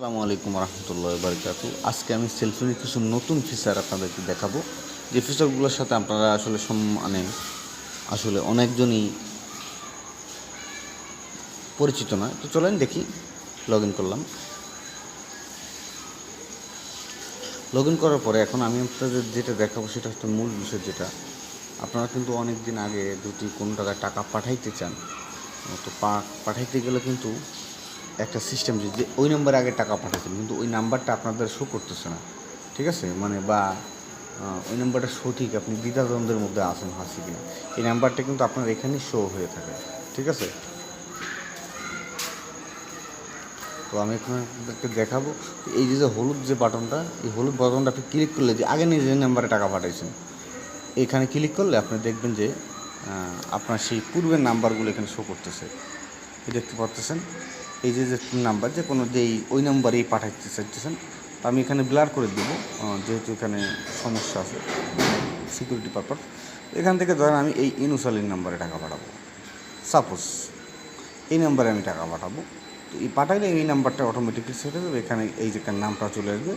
আসসালামু আলাইকুম রহমতুল্লাহ বারকাতু। আজকে আমি সেলফোনের কিছু নতুন ফিচার আপনাদেরকে দেখাবো। যে ফিচারগুলোর সাথে আপনারা আসলে মানে আসলে অনেকজনই পরিচিত নয়। তো চলেন দেখি লগ ইন করলাম। লগ ইন করার পরে এখন আমি আপনাদের যেটা দেখাবো সেটা হচ্ছে মূল বিষয় যেটা। আপনারা কিন্তু অনেক দিন আগে যদি কোনো টাকায় টাকা পাঠাইতে চান। তো পাঠাইতে গেলে কিন্তু একটা সিস্টেম যে ওই নাম্বারে আগে টাকা পাঠাচ্ছেন কিন্তু ওই নাম্বারটা আপনাদের শো করতেছে না, ঠিক আছে? মানে বা ওই নাম্বারটা সঠিক, আপনি দ্বিধাদ্বন্দ্বের মধ্যে আছেন হাসি কিনা? এই নাম্বারটা কিন্তু আপনার এখানে শো হয়ে থাকে, ঠিক আছে? তো আমি এখন আপনাদেরকে দেখাবো, এই যে যে হলুদ যে বাটনটা এই হলুদ বাটনটা আপনি ক্লিক করলে যে, আগে নিজের নাম্বারে টাকা পাঠাইছেন, এখানে ক্লিক করলে আপনি দেখবেন যে আপনার সেই পূর্বের নাম্বারগুলো এখানে শো করতেছে। দেখতে পাচ্ছেন এই যে যে নাম্বার যে কোনো যেই, ওই নাম্বারেই পাঠাইতে চাইতেছেন, তো আমি এখানে ব্লার করে দেবো যেহেতু এখানে সমস্যা আছে সিকিউরিটি পারপাস এখান থেকে ধরেন আমি এই ইনুসালিন নাম্বারে টাকা পাঠাবো। সাপোজ এই নাম্বারে আমি টাকা পাঠাবো, তো এই পাঠাইলে এই নাম্বারটা অটোমেটিকলি সেট হয়ে যাবে, এখানে এই যে নামটা চলে আসবে।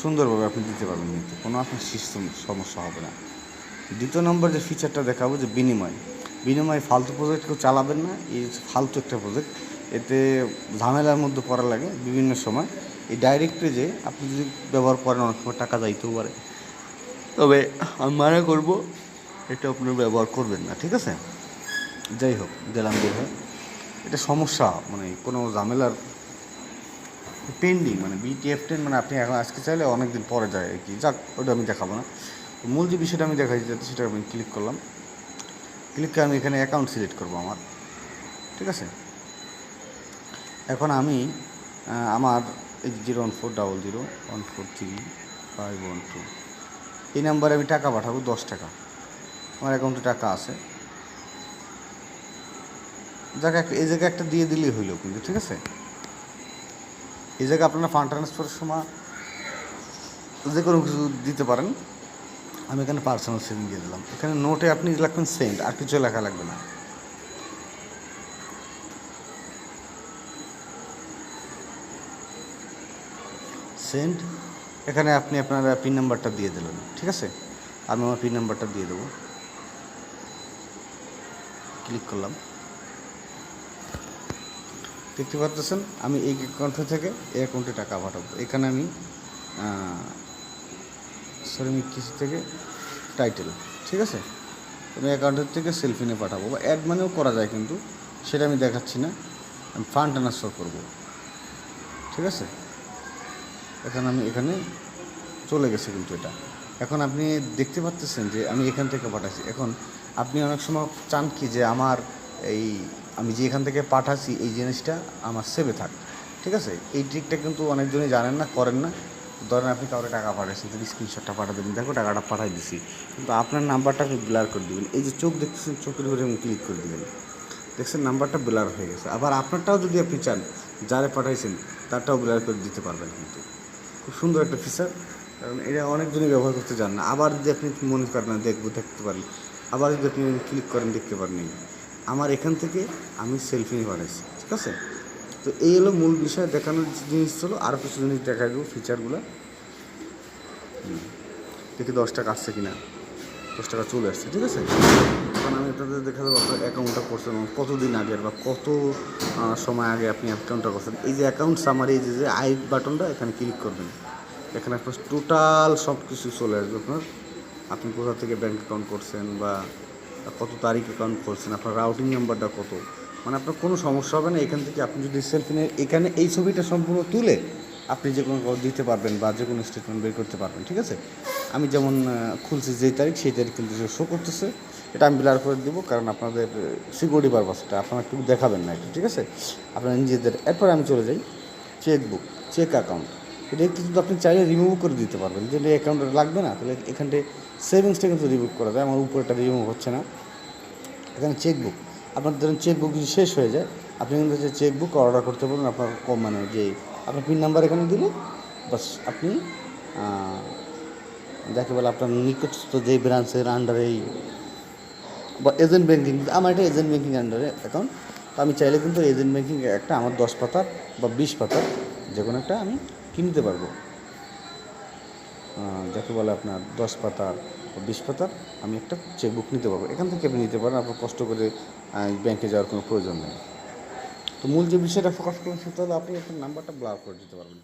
সুন্দরভাবে আপনি দিতে পারবেন কিন্তু, কোনো আপনার সিস্টেম সমস্যা হবে না। দ্বিতীয় নম্বর যে ফিচারটা দেখাবো যে বিনিময়। বিনিময় ফালতু প্রজেক্ট কেউ চালাবেন না, এই ফালতু একটা প্রজেক্ট এতে ঝামেলার মধ্যে পড়া লাগে বিভিন্ন সময়। এই ডাইরেক্ট পেজে আপনি যদি ব্যবহার করেন, অনেক সময় টাকা যাইতেও পারে। তবে আমি মনে করব, এটা আপনি ব্যবহার করবেন না, ঠিক আছে? যাই হোক, গেলাম বের হয়ে এটা সমস্যা মানে কোনো ঝামেলার পেন্ডিং মানে বিটিএফ টেন মানে আপনি এখন আজকে চাইলে অনেক দিন পরে যায় আর কি। যাক, ওটা আমি দেখাবো না। মূল যে বিষয়টা আমি দেখাই যাতে সেটা আমি ক্লিক করলাম। ক্লিক করে আমি এখানে অ্যাকাউন্ট সিলেক্ট করব আমার। ঠিক আছে? এখন আমি আমার এই zero one four double zero, one four three five one two, এই নাম্বারে আমি টাকা পাঠাবো দশ টাকা। আমার অ্যাকাউন্টে টাকা আছে। যাকে এই জায়গায় একটা দিয়ে দিলেই হইল কিন্তু, ঠিক আছে? এই জায়গায় আপনারা ফান্ড ট্রান্সফারের সময় যে কোনো কিছু দিতে পারেন। আমি এখানে পার্সোনাল সেভিং দিয়ে দিলাম। এখানে নোটে আপনি লাগবেন সেন্ড আর কিছু লেখা লাগবে না। সেন্ড। এখানে আপনি আপনার পিন নাম্বারটা দিয়ে দিলেন, ঠিক আছে? আমি আমার পিন নাম্বারটা দিয়ে দেবো। ক্লিক করলাম। দেখতে পাচ্ছেন, আমি এই অ্যাকাউন্ট থেকে এই অ্যাকাউন্টে টাকা পাঠাবো। এখানে আমি শ্রমিক কিছু থেকে টাইটেল ঠিক আছে? আমি অ্যাকাউন্টের থেকে সেলফি নিয়ে পাঠাবো। বা অ্যাড মানেও করা যায় কিন্তু, সেটা আমি দেখাচ্ছি না। আমি ফান্ড ট্রান্সফার করব, ঠিক আছে? এখন আমি এখানে চলে গেছে কিন্তু এটা। এখন আপনি দেখতে পাচ্ছেন যে আমি এখান থেকে পাঠাচ্ছি। এখন আপনি অনেক সময় চান কি যে আমার এই আমি যে এখান থেকে পাঠাচ্ছি, এই জিনিসটা আমার সেভে থাক। ঠিক আছে? এই ট্রিকটা কিন্তু অনেকজনই জানেন না, করেন না। ধরেন আপনি কাউকে টাকা পাঠাচ্ছেন তুমি স্ক্রিনশটটা পাঠা দেবেন। দেখো, টাকাটা পাঠাই দিছি। কিন্তু আপনার নাম্বারটা আপনি ব্লার করে দেবেন। এই যে চোখ দেখতেছেন, চোখের উপরে ক্লিক করে দেবেন। দেখছেন নাম্বারটা ব্লার হয়ে গেছে। আবার আপনারটাও যদি আপনি চান, যারে পাঠাইছেন, তারটাও ব্লার করে দিতে পারবেন কিন্তু। খুব সুন্দর একটা ফিচার কারণ এটা অনেকজনই ব্যবহার করতে চান না। আবার যদি আপনি মনে করেন না, দেখব, দেখতে পারেন। আবার যদি আপনি ক্লিক করেন, দেখতে পারেন। আমার এখান থেকে আমি সেলফি নিয়ে পাঠাইছি ঠিক আছে? তো এই হলো মূল বিষয়, দেখানোর জিনিস ছিল আরও কিছু জিনিস দেখা দেবো ফিচারগুলো দেখি দশটা আসছে কিনা। দশ টাকা চলে আসছে, ঠিক আছে? এখন আমি আপনাদের দেখা দেবো আপনার অ্যাকাউন্টটা করছেন কতদিন আগের বা কত সময় আগে আপনি অ্যাকাউন্টটা করছেন। এই যে অ্যাকাউন্ট সামারি এই যে আই বাটনটা, এখানে ক্লিক করবেন। এখানে আপনার টোটাল সব কিছু চলে আসবে আপনার। আপনি কোথা থেকে ব্যাঙ্ক অ্যাকাউন্ট করছেন বা কত তারিখ অ্যাকাউন্ট করছেন, আপনার রাউটিং নাম্বারটা কত? মানে আপনার কোনো সমস্যা হবে না, এখান থেকে আপনি যদি সেলফি নেন, এখানে এই ছবিটা সম্পূর্ণ তুলে আপনি যে কোনো দিতে পারবেন বা যে কোনো স্টেটমেন্ট বের করতে পারবেন, ঠিক আছে? আমি যেমন খুলছি যেই তারিখ, সেই তারিখ কিন্তু শো করতেছে। এটা আমি ব্লার করে দেবো, কারণ আপনাদের সিকিউরিটি পারপাসটা আপনারা একটু দেখাবেন না এটা ঠিক আছে? আপনারা নিজেদের, এরপর আমি চলে যাই চেকবুক চেক অ্যাকাউন্ট এটা কিন্তু আপনি চাইলে রিমুভ করে দিতে পারবেন। যে অ্যাকাউন্টে লাগবে না, তাহলে এখানটায় সেভিংসটা কিন্তু রিমুভ করা যায়, আমার উপরেটা রিমুভ হচ্ছে না। এখানে চেকবুক আপনার ধরুন চেকবুক যদি শেষ হয়ে যায়, আপনি কিন্তু হচ্ছে চেকবুক অর্ডার করতে পারবেন, আপনার কম মানে যে, আপনার পিন নাম্বার এখানে দিলে, বাস আপনি যাকে বলে আপনার নিকটস্থ যে ব্রাঞ্চের আন্ডারেই বা এজেন্ট ব্যাঙ্কিং আমার এটা এজেন্ট ব্যাঙ্কিং আন্ডারে অ্যাকাউন্ট তো আমি চাইলে কিন্তু এজেন্ট ব্যাঙ্কিং একটা আমার দশ পাতার বা বিশ পাতার যে কোনো একটা আমি কিনতে পারব। যাকে বলে আপনার দশ পাতার বা বিশ পাতার আমি একটা চেকবুক নিতে পারব। এখান থেকে আপনি নিতে পারেন, আপনার কষ্ট করে ব্যাংকে যাওয়ার কোনো প্রয়োজন নেই। তো মূল যে বিষয়টা ফোকাস করুন সেটা হলো আপনি আপনার নাম্বারটা ব্লার করে দিতে পারবেন।